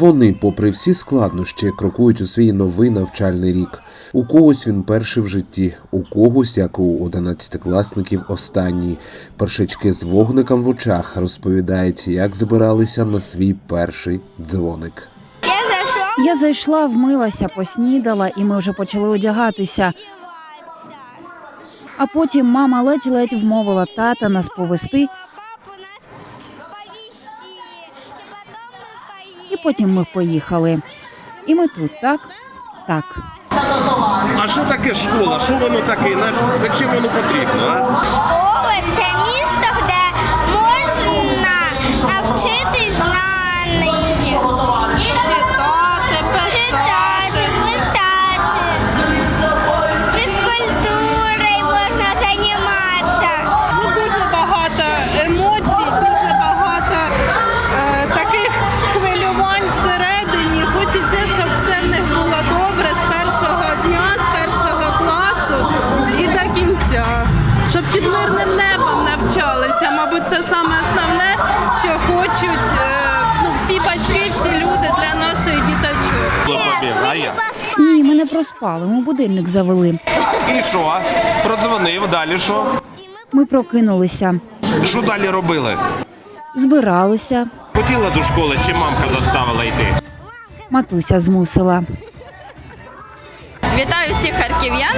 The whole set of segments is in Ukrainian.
Вони, попри всі складнощі, крокують у свій новий навчальний рік. У когось він перший в житті, у когось, як у одинадцятикласників, останній. Першачки з вогником в очах розповідають, як збиралися на свій перший дзвоник. Я зайшла, вмилася, поснідала, і ми вже почали одягатися. А потім мама ледь-ледь вмовила тата нас повести, потім ми поїхали. І ми тут, так? Так. А що таке школа? Що воно таке? На- Зачем воно потрібно? А? Школа це місто, де можна навчитись знань. Діточок. Ні, ми не проспали, ми будильник завели. І що? Продзвонив, далі що? Ми прокинулися, Що далі робили? збиралися. Хотіла до школи, чи мамка заставила йти? Матуся змусила. Вітаю всіх харків'ян.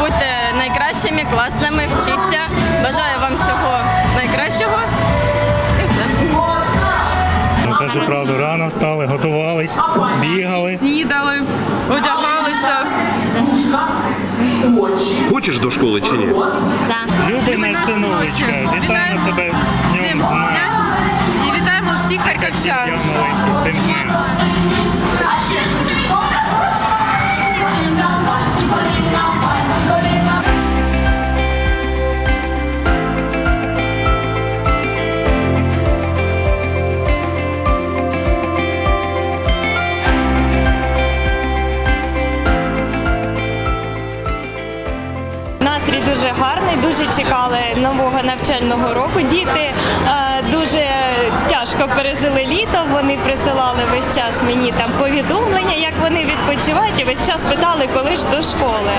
Будьте найкращими, класними, вчіться. Бажаю вам всього найкращого. Ну, правда. рано встали, готувались, бігали. Снідали, одягалися. Хочеш до школи чи ні? Да. Любина синовичка, вітаємо тебе з днем. І вітаємо всіх харківчан. Тим днем. Дуже чекали нового навчального року. Діти е, дуже тяжко пережили літо. Вони присилали весь час мені там повідомлення, як вони відпочивають, і весь час питали, коли ж до школи.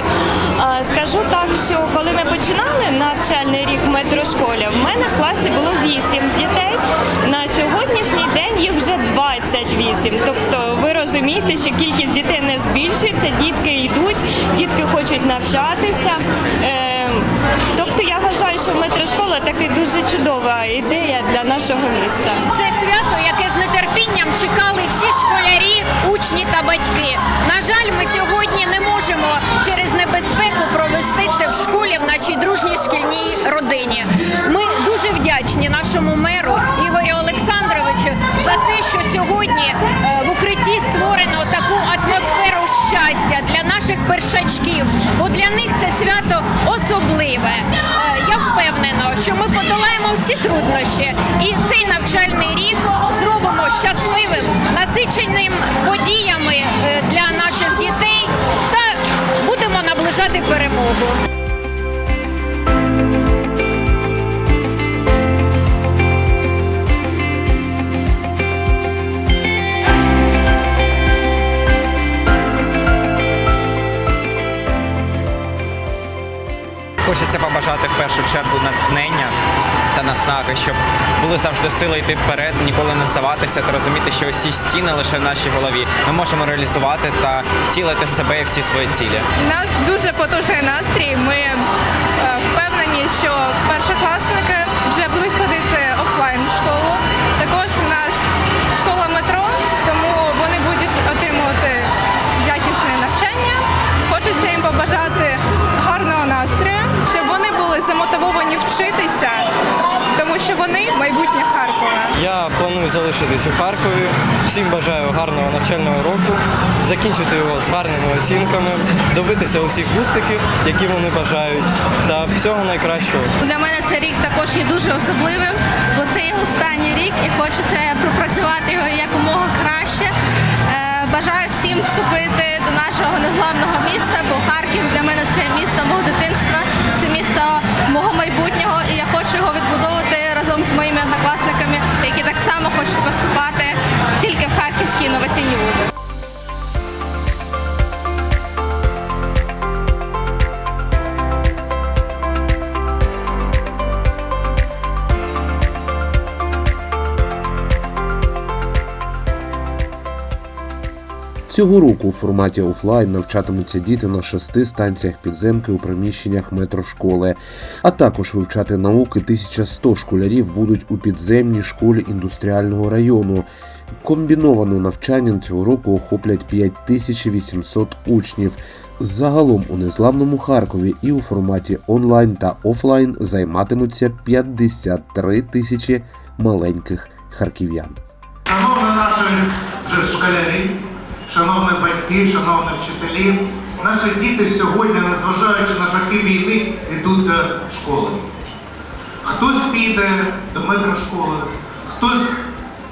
Е, скажу так, що коли ми починали навчальний рік в метрошколі, в мене в класі було 8 дітей. На сьогоднішній день їх вже 28. Тобто ви розумієте, що кількість дітей не збільшується, дітки йдуть, дітки хочуть навчатися. Що метрошкола таки дуже чудова ідея для нашого міста. Це свято, яке з нетерпінням чекали всі школярі, учні та батьки. На жаль, ми сьогодні не можемо через небезпеку провести це в школі в нашій дружній шкільній родині. Ми дуже вдячні нашому меру Ігорю Олександровичу за те, що сьогодні е, в укритті створено таку атмосферу щастя для наших першачків, бо для них це свято особливе. Всі труднощі, і цей навчальний рік зробимо щасливим, насиченим подіями е, для наших дітей. Та будемо наближати перемогу. Хочеться побажати в першу чергу натхнення та наснаги, щоб були завжди сили йти вперед, ніколи не здаватися та розуміти, що усі стіни лише в нашій голові. Ми можемо реалізувати та втілити себе і всі свої цілі. У нас дуже потужний настрій. Ми е, впевнені, що Я планую залишитись у Харкові. Всім бажаю гарного навчального року, закінчити його з гарними оцінками, добитися усіх успіхів, які вони бажають, та всього найкращого. Для мене цей рік також є дуже особливим, бо це є останній рік і хочеться пропрацювати його якомога краще. Е, Бажаю всім всім вступити до нашого незламного міста, бо Харків для мене це місто мого дитинства, це місто мого майбутнього, і я хочу його відбудовувати хочуть поступати тільки в харківські інноваційні вузи. Цього року у форматі офлайн навчатимуться діти на шести станціях підземки у приміщеннях метрошколи, а також вивчати науки 1100 школярів будуть у підземній школі індустріального району. Комбінованим навчанням цього року охоплять 5800 учнів. Загалом у незламному Харкові і у форматі онлайн та офлайн займатимуться 53 тисячі маленьких харків'ян. Шановні наші вже школярі, шановні батьки, шановні вчителі, наші діти сьогодні, незважаючи на жахи війни, йдуть до школи. Хтось піде до метрошколи, хтось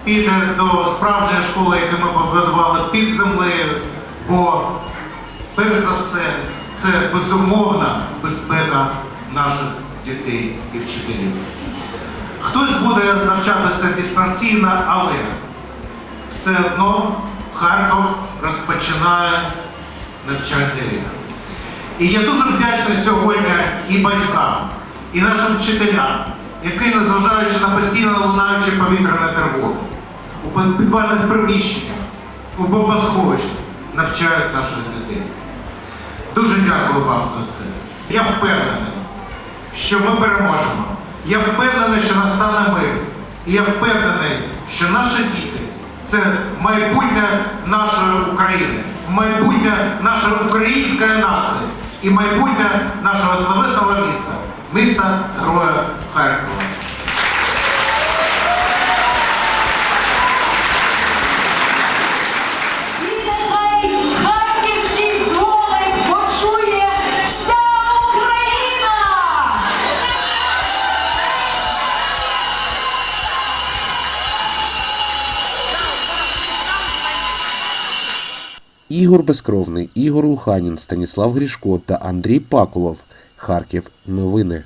піде до справжньої школи, яку ми побудували під землею, бо перш за все це безумовна безпека наших дітей і вчителів. Хтось буде навчатися дистанційно, але все одно Харків розпочинає навчальний рік. І я дуже вдячний сьогодні і батькам, і нашим вчителям, які, незважаючи на постійно лунаючі повітряні тривоги, у підвальних приміщеннях, у бомбосховищах навчають наших дітей. Дуже дякую вам за це. Я впевнений, що ми переможемо. Я впевнений, що настане мир. І я впевнений, що наші діти це майбутнє нашої України, майбутнє нашої української нації і майбутнє нашого славетного міста, міста Героя Харкова. Ігор Безкровний, Ігор Луханін, Станіслав Грішко та Андрій Пакулов. Харків. Новини.